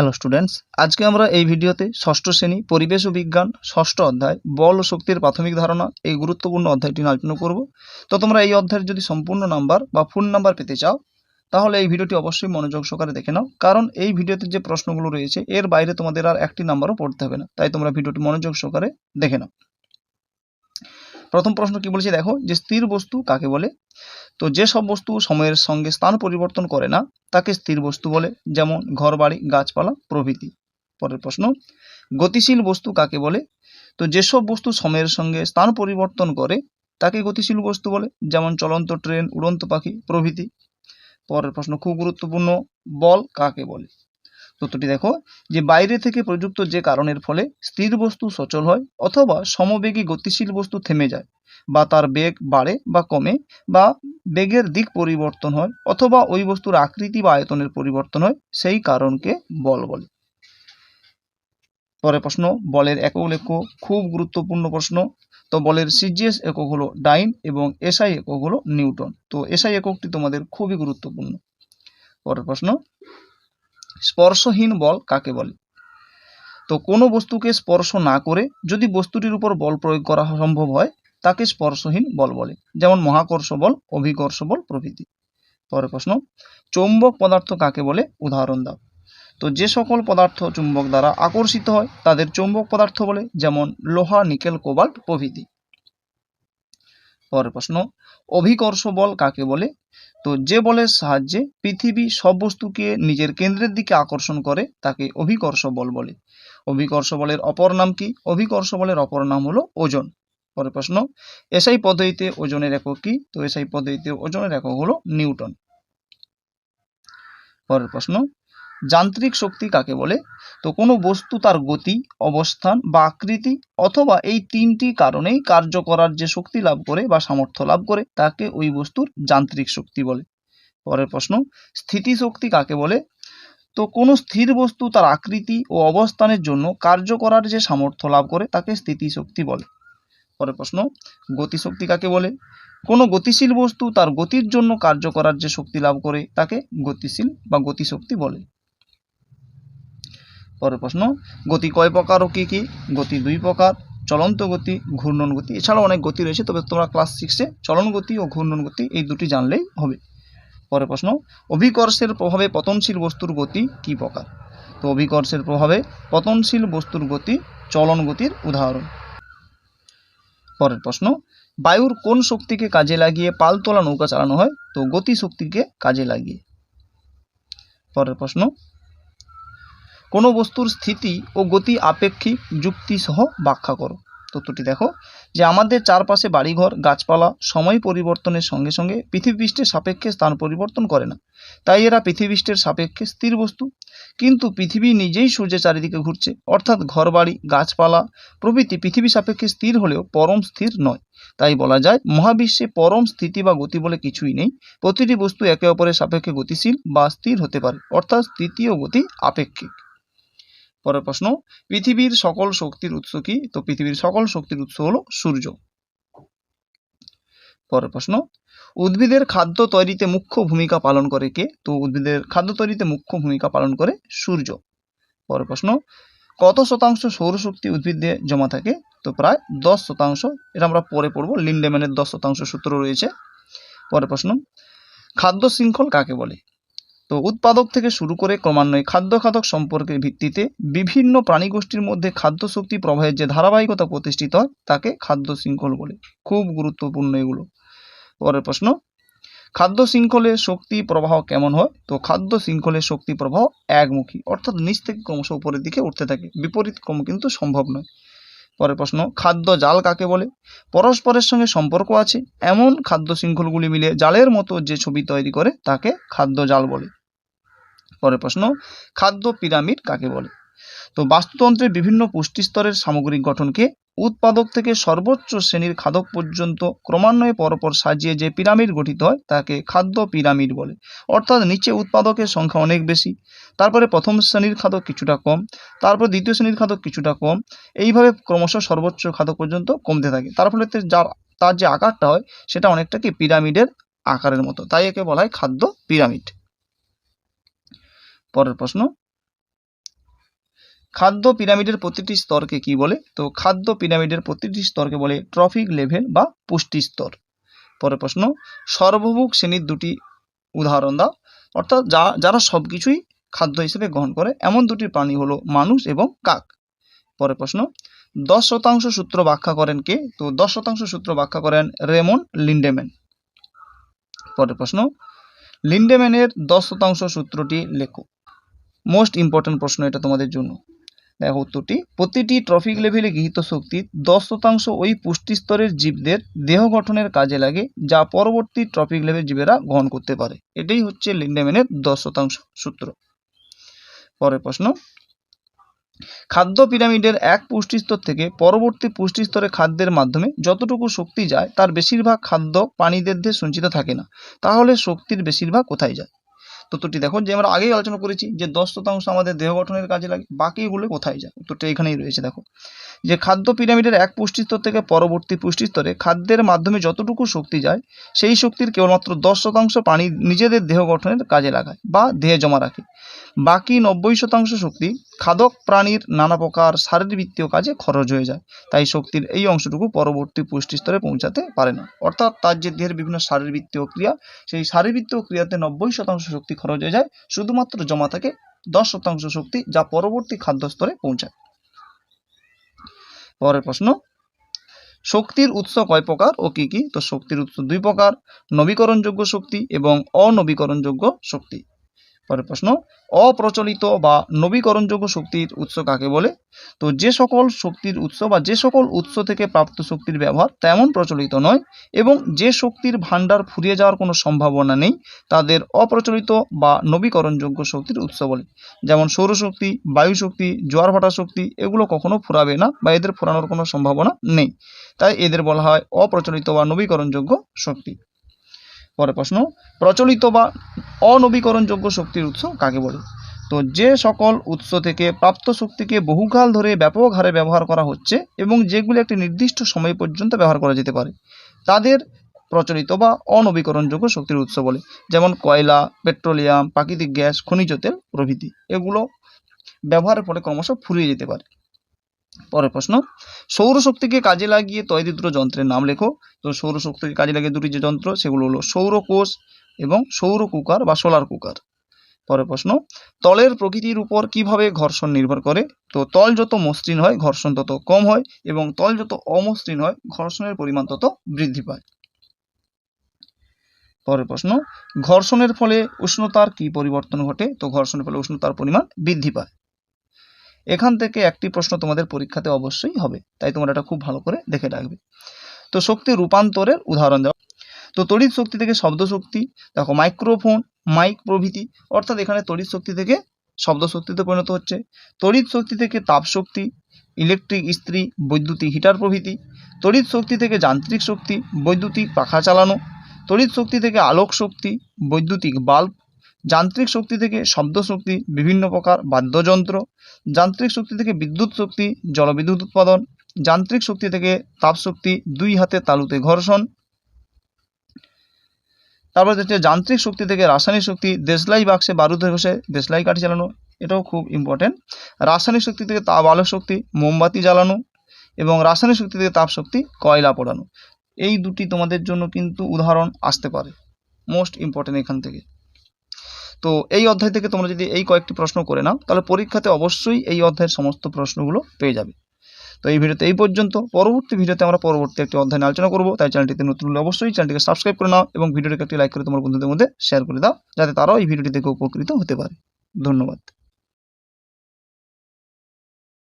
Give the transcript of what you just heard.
Hello students আজকে আমরা এই ভিডিওতে ষষ্ঠ শ্রেণি, পরিবেশ ও বিজ্ঞান, ষষ্ঠ অধ্যায়, বল ও শক্তির প্রাথমিক ধারণা এই গুরুত্বপূর্ণ অধ্যায়টি আলোচনা করব। তো তোমরা এই অধ্যায়ের যদি সম্পূর্ণ নাম্বার বা ফুল নাম্বার পেতে চাও, তাহলে এই ভিডিওটি অবশ্যই মনোযোগ সহকারে দেখে নাও। কারণ এই ভিডিওতে যে প্রশ্নগুলো রয়েছে, এর বাইরে তোমাদের আর একটি নাম্বারও পড়তে হবে না। তাই তোমরা ভিডিওটি মনোযোগ সহকারে দেখে নাও। প্রথম প্রশ্ন কি বলেছে? দেখো, যে স্থির বস্তু কাকে বলে? তো যেসব বস্তু সময়ের সঙ্গে স্থান পরিবর্তন করে না, তাকে স্থির বস্তু বলে। যেমন ঘরবাড়ি গাছপালা, প্রভৃতি। পরের প্রশ্ন, গতিশীল বস্তু কাকে বলে? তো যেসব বস্তু সময়ের সঙ্গে স্থান পরিবর্তন করে, তাকে গতিশীল বস্তু বলে। যেমন চলন্ত ট্রেন, উড়ন্ত পাখি, প্রভৃতি। পরের প্রশ্ন, খুব গুরুত্বপূর্ণ, বল কাকে বলে? তথ্যটি দেখো, যে বাইরে থেকে প্রযুক্ত যে কারণের ফলে স্থির বস্তু সচল হয় অথবা সমবেগী গতিশীল বস্তু থেমে যায় বা তার বেগ বাড়ে বা কমে বা বেগের দিক পরিবর্তন হয় অথবা ওই বস্তুর আকৃতি বা আয়তনের পরিবর্তন হয়, সেই কারণকে বল বলে। পরের প্রশ্ন, বলের একক লেখ্য খুব গুরুত্বপূর্ণ প্রশ্ন। তো বলের সিজিএস একক হলো ডাইন এবং এসআই একক হলো নিউটন। তো এসআই এককটি তোমাদের খুবই গুরুত্বপূর্ণ। পরের প্রশ্ন স্পর্শহীন বল কাকে বলে? তো কোনো বস্তুকে স্পর্শ না করে যদি বস্তুটির উপর বল প্রয়োগ করা সম্ভব হয়, তাকে স্পর্শহীন বল বলে। যেমন মহাকর্ষ বল, অভিকর্ষ বল, প্রভৃতি। পরের প্রশ্ন, চৌম্বক পদার্থ কাকে বলে? উদাহরণ দাও। তো যে সকল পদার্থ চুম্বক দ্বারা আকর্ষিত হয়, তাদের চৌম্বক পদার্থ বলে, যেমন লোহা, নিকেল, কোবাল্ট প্রভৃতি। পরের প্রশ্ন, অভিকর্ষ বল কাকে বলে? তো যে বলের সাহায্যে পৃথিবী সব বস্তুকে নিজের কেন্দ্রের দিকে আকর্ষণ করে, তাকে অভিকর্ষ বল বলে। অভিকর্ষ বলের অপর নাম কি? অভিকর্ষ বলের অপর নাম হলো ওজন। পরের প্রশ্ন, এসআই পদ্ধতিতে ওজনের একক কি? তো এসআই পদ্ধতিতে ওজনের একক হলো নিউটন। পরের প্রশ্ন যান্ত্রিক শক্তি কাকে বলে? তো কোনো বস্তু তার গতি, অবস্থান বা আকৃতি অথবা এই তিনটি কারণেই কার্য করার যে শক্তি লাভ করে বা সামর্থ্য লাভ করে তাকে ওই বস্তুর যান্ত্রিক শক্তি বলে। পরের প্রশ্ন, স্থিতি শক্তি কাকে বলে? তো কোনো স্থির বস্তু তার আকৃতি ও অবস্থানের জন্য কার্য করার যে সামর্থ্য লাভ করে তাকে স্থিতি শক্তি বলে। পরের প্রশ্ন গতিশক্তি কাকে বলে? কোনো গতিশীল বস্তু তার গতির জন্য কার্য করার যে শক্তি লাভ করে তাকে গতিশীল বা গতিশক্তি বলে। পরের প্রশ্ন, গতি কয় প্রকার ও কী কী? গতি দুই প্রকার, চলন্ত গতি, ঘূর্ণন গতি। এছাড়াও অনেক গতি রয়েছে, তবে তোমরা ক্লাস সিক্সে চলন গতি ও ঘূর্ণন গতি এই দুটি জানলেই হবে। পরের প্রশ্ন, অভিকর্ষের প্রভাবে পতনশীল বস্তুর গতি কী প্রকার? তো অভিকর্ষের প্রভাবে পতনশীল বস্তুর গতি, চলন গতির উদাহরণ। পরের প্রশ্ন, বায়ুর কোন শক্তিকে কাজে লাগিয়ে পালতোলা নৌকা চালানো হয়? তো গতি শক্তিকে কাজে লাগিয়ে। পরের প্রশ্ন কোনো বস্তুর স্থিতি ও গতি আপেক্ষিক যুক্তি সহ ব্যাখ্যা করো। তথ্যটি দেখো যে আমাদের চারপাশে বাড়িঘর, গাছপালা, সময় পরিবর্তনের সঙ্গে সঙ্গে পৃথিবীপৃষ্ঠের সাপেক্ষে স্থান পরিবর্তন করে না। তাই এরা পৃথিবীপৃষ্ঠের সাপেক্ষে স্থির বস্তু। কিন্তু পৃথিবী নিজেই সূর্যের চারিদিকে ঘুরছে। অর্থাৎ ঘরবাড়ি, গাছপালা প্রভৃতি পৃথিবী সাপেক্ষে স্থির হলেও পরম স্থির নয়। তাই বলা যায়, মহাবিশ্বে পরম স্থিতি বা গতি বলে কিছুই নেই। প্রতিটি বস্তু একে অপরের সাপেক্ষে গতিশীল বা স্থির হতে পারে। অর্থাৎ স্থিতি ও গতি আপেক্ষিক। পরের প্রশ্ন, পৃথিবীর সকল শক্তির উৎস কি? তো পৃথিবীর সকল শক্তির উৎস হলো সূর্য। পরের প্রশ্ন, উদ্ভিদের খাদ্য তৈরিতে মুখ্য ভূমিকা পালন করে কে? তো উদ্ভিদের খাদ্য তৈরিতে মুখ্য ভূমিকা পালন করে সূর্য। পরের প্রশ্ন, কত শতাংশ সৌরশক্তি উদ্ভিদে জমা থাকে? তো প্রায় দশ শতাংশ। এটা আমরা পরে পড়ব, লিন্ডেম্যানের দশ শতাংশ সূত্র রয়েছে। পরের প্রশ্ন, খাদ্য শৃঙ্খল কাকে বলে? তো উৎপাদক থেকে শুরু করে ক্রমান্বয়ে খাদ্য খাদক সম্পর্কের ভিত্তিতে বিভিন্ন প্রাণীগোষ্ঠীর মধ্যে খাদ্য শক্তি প্রবাহের যে ধারাবাহিকতা প্রতিষ্ঠিত হয়, তাকে খাদ্য শৃঙ্খল বলে। খুব গুরুত্বপূর্ণ এগুলো। পরের প্রশ্ন, খাদ্য শৃঙ্খলের শক্তি প্রবাহ কেমন হয়? তো খাদ্য শৃঙ্খলের শক্তি প্রবাহ একমুখী, অর্থাৎ নিচ থেকে ক্রমশ উপরের দিকে উঠতে থাকে, বিপরীত ক্রম কিন্তু সম্ভব নয়। পরের প্রশ্ন, খাদ্য জাল কাকে বলে? পরস্পরের সঙ্গে সম্পর্ক আছে, এমন খাদ্য শৃঙ্খলগুলি মিলে জালের মতো যে ছবি তৈরি করে, তাকে খাদ্য জাল বলে। পরের প্রশ্ন, খাদ্য পিরামিড কাকে বলে? তো বাস্তুতন্ত্রের বিভিন্ন পুষ্টিস্তরের সামগ্রিক গঠনকে উৎপাদক থেকে সর্বোচ্চ শ্রেণির খাদক পর্যন্ত ক্রমান্বয়ে পরপর সাজিয়ে যে পিরামিড গঠিত হয়, তাকে খাদ্য পিরামিড বলে। অর্থাৎ নিচে উৎপাদকের সংখ্যা অনেক বেশি, তারপরে প্রথম শ্রেণির খাদক কিছুটা কম, তারপর দ্বিতীয় শ্রেণির খাদক কিছুটা কম, এইভাবে ক্রমশ সর্বোচ্চ খাদক পর্যন্ত কমতে থাকে। তার ফলে যার, তার যে আকারটা হয়, সেটা অনেকটা কি পিরামিডের আকারের মতো। তাই একে বলা হয় খাদ্য পিরামিড। পরের প্রশ্ন। খাদ্য পিরামিডের প্রতিটি স্তরকে কি বলে? তো খাদ্য পিরামিডের প্রতিটি স্তরকে বলে ট্রফিক লেভেল বা পুষ্টি স্তর। পরের প্রশ্ন সর্বভুক শ্রেণির দুটি উদাহরণ দাও। অর্থাৎ যা, যারা সব কিছুই খাদ্য হিসেবে গ্রহণ করে, এমন দুটি প্রাণী হলো মানুষ এবং কাক। পরের প্রশ্ন, দশ শতাংশ সূত্র ব্যাখ্যা করেন কে? তো দশ শতাংশ সূত্র ব্যাখ্যা করেন রেমন লিন্ডেম্যান। পরের প্রশ্ন, লিন্ডেম্যানের দশ শতাংশ সূত্রটি লেখো। মোস্ট ইম্পর্টেন্ট প্রশ্ন এটা তোমাদের জন্য। দেখো উত্তরটি, প্রতিটি ট্রফিক লেভেলে গৃহীত শক্তি দশ শতাংশ ওই পুষ্টি স্তরের জীবদের দেহ গঠনের কাজে লাগে, যা পরবর্তী ট্রফিক লেভেল জীবেরা গ্রহণ করতে পারে। এটাই হচ্ছে লিন্ডেমেনের দশ শতাংশ সূত্র। পরের প্রশ্ন, খাদ্য পিরামিডের এক পুষ্টি স্তর থেকে পরবর্তী পুষ্টি স্তরে খাদ্যের মাধ্যমে যতটুকু শক্তি যায়, তার বেশিরভাগ খাদ্য প্রাণীদের দিয়ে সঞ্চিত থাকে না। তাহলে শক্তির বেশিরভাগ কোথায় যায়? তত্ত্বটি দেখো, যে আমরা আগেই আলোচনা করেছি যে দশ শতাংশ আমাদের দেহ গঠনের কাজে লাগে, বাকিগুলো কোথায় যায়? উত্তরটা এখানেই রয়েছে, দেখো। যে খাদ্য পিরামিডের এক পুষ্টি স্তর থেকে পরবর্তী পুষ্টি স্তরে খাদ্যের মাধ্যমে যতটুকু শক্তি যায়, সেই শক্তির কেবলমাত্র দশ শতাংশ প্রাণী নিজেদের দেহ গঠনের কাজে লাগায় বা দেহে জমা রাখে। বাকি নব্বই শতাংশ শক্তি খাদক প্রাণীর নানা প্রকার শারীরবৃত্তীয় কাজে খরচ হয়ে যায়, তাই শক্তির এই অংশটুকু পরবর্তী পুষ্টি স্তরে পৌঁছাতে পারে না। অর্থাৎ তার যে দেহের বিভিন্ন শারীরবৃত্তীয় ক্রিয়া, সেই শারীরবৃত্তীয় ক্রিয়াতে নব্বই শতাংশ শক্তি খরচ হয়ে যায়, শুধুমাত্র জমা থাকে দশ শতাংশ শক্তি যা পরবর্তী খাদ্য স্তরে পৌঁছায়। পরের প্রশ্ন, শক্তির উৎস কয় প্রকার ও কি কি? তো শক্তির উৎস দুই প্রকার, নবীকরণযোগ্য শক্তি এবং অনবীকরণযোগ্য শক্তি। পরের প্রশ্ন, অপ্রচলিত বা নবীকরণযোগ্য শক্তির উৎস কাকে বলে? তো যে সকল শক্তির উৎস বা যে সকল উৎস থেকে প্রাপ্ত শক্তির ব্যবহার তেমন প্রচলিত নয় এবং যে শক্তির ভাণ্ডার ফুরিয়ে যাওয়ার কোনো সম্ভাবনা নেই, তাদের অপ্রচলিত বা নবীকরণযোগ্য শক্তির উৎস বলে। যেমন সৌরশক্তি, বায়ুশক্তি জোয়ার ভাটা শক্তি, এগুলো কখনো ফুরাবে না বা এদের ফুরানোর কোনো সম্ভাবনা নেই। তাই এদের বলা হয় অপ্রচলিত বা নবীকরণযোগ্য শক্তি। পরের প্রশ্ন, প্রচলিত বা অনবীকরণযোগ্য শক্তির উৎস কাকে বলে? তো যে সকল উৎস থেকে প্রাপ্ত শক্তিকে বহুকাল ধরে ব্যাপক হারে ব্যবহার করা হচ্ছে এবং যেগুলি একটি নির্দিষ্ট সময় পর্যন্ত ব্যবহার করা যেতে পারে, তাদের প্রচলিত বা অনবীকরণযোগ্য শক্তির উৎস বলে, যেমন কয়লা, পেট্রোলিয়াম, প্রাকৃতিক গ্যাস, খনিজ তেল প্রভৃতি। এগুলো ব্যবহারের ফলে ক্রমশ ফুরিয়ে যেতে পারে। পরের প্রশ্ন, সৌরশক্তিকে কাজে লাগিয়ে তৈরি দুটো যন্ত্রের নাম লেখো। তো সৌরশক্তিকে কাজে লাগিয়ে দুটি যে যন্ত্র, সেগুলো হলো সৌরকোষ এবং সৌর কুকার বা সোলার কুকার। পরের প্রশ্ন, তলের প্রকৃতির উপর কীভাবে ঘর্ষণ নির্ভর করে? তো তল যত মসৃণ হয়, ঘর্ষণ তত কম হয় এবং তল যত অমসৃণ হয়, ঘর্ষণের পরিমাণ তত বৃদ্ধি পায়। পরের প্রশ্ন, ঘর্ষণের ফলে উষ্ণতার কি পরিবর্তন ঘটে? তো ঘর্ষণের ফলে উষ্ণতার পরিমাণ বৃদ্ধি পায়। এখান থেকে একটি প্রশ্ন তোমাদের পরীক্ষাতে অবশ্যই হবে। তাই তোমরা এটা খুব ভালো করে দেখে রাখবে। তো শক্তি রূপান্তরের উদাহরণ দেওয়া। তো তড়িৎ শক্তি থেকে শব্দ শক্তি, দেখো মাইক্রোফোন মাইক প্রভৃতি, অর্থাৎ এখানে তড়িৎ শক্তি থেকে শব্দ শক্তিতে পরিণত হচ্ছে। তড়িৎ শক্তি থেকে তাপ শক্তি ইলেকট্রিক ইস্ত্রি, বৈদ্যুতিক হিটার প্রভৃতি। তড়িৎ শক্তি থেকে যান্ত্রিক শক্তি, বৈদ্যুতিক পাখা চালানো। তড়িৎ শক্তি থেকে আলোক শক্তি, বৈদ্যুতিক বাল্ব যান্ত্রিক শক্তি থেকে শব্দ শক্তি, বিভিন্ন প্রকার বাদ্যযন্ত্র, যান্ত্রিক শক্তি থেকে বিদ্যুৎ শক্তি, জলবিদ্যুৎ উৎপাদন, যান্ত্রিক শক্তি থেকে তাপ শক্তি, দুই হাতে তালুতে ঘর্ষণ। তারপর হচ্ছে যান্ত্রিক শক্তি থেকে রাসায়নিক শক্তি, দেশলাই বাক্সে বারুদে ঘষে দেশলাই কাঠি চালানো, এটাও খুব ইম্পর্টেন্ট রাসায়নিক শক্তি থেকে তাপ আলোক শক্তি, মোমবাতি জ্বালানো এবং রাসায়নিক শক্তি থেকে তাপ শক্তি, কয়লা পোড়ানো। এই দুটি তোমাদের জন্য কিন্তু উদাহরণ আসতে পারে। মোস্ট ইম্পর্টেন্ট এখান থেকে। তো এই অধ্যায় থেকে তোমরা যদি এই কয়েকটি প্রশ্ন করে নাও, তাহলে পরীক্ষাতে অবশ্যই এই অধ্যায়ের সমস্ত প্রশ্নগুলো পেয়ে যাবে। তো এই ভিডিওতে এই পর্যন্ত। পরবর্তী ভিডিওতে আমরা পরবর্তী একটি অধ্যায় আলোচনা করব। তাই চ্যানেলটিতে নতুন হলে অবশ্যই চ্যানেলটিকে সাবস্ক্রাইব করে নাও এবং ভিডিওটিকে একটি লাইক করে তোমার বন্ধুদের মধ্যে শেয়ার করে দাও, যাতে তারাও এই ভিডিওটি দেখে উপকৃত হতে পারে। ধন্যবাদ।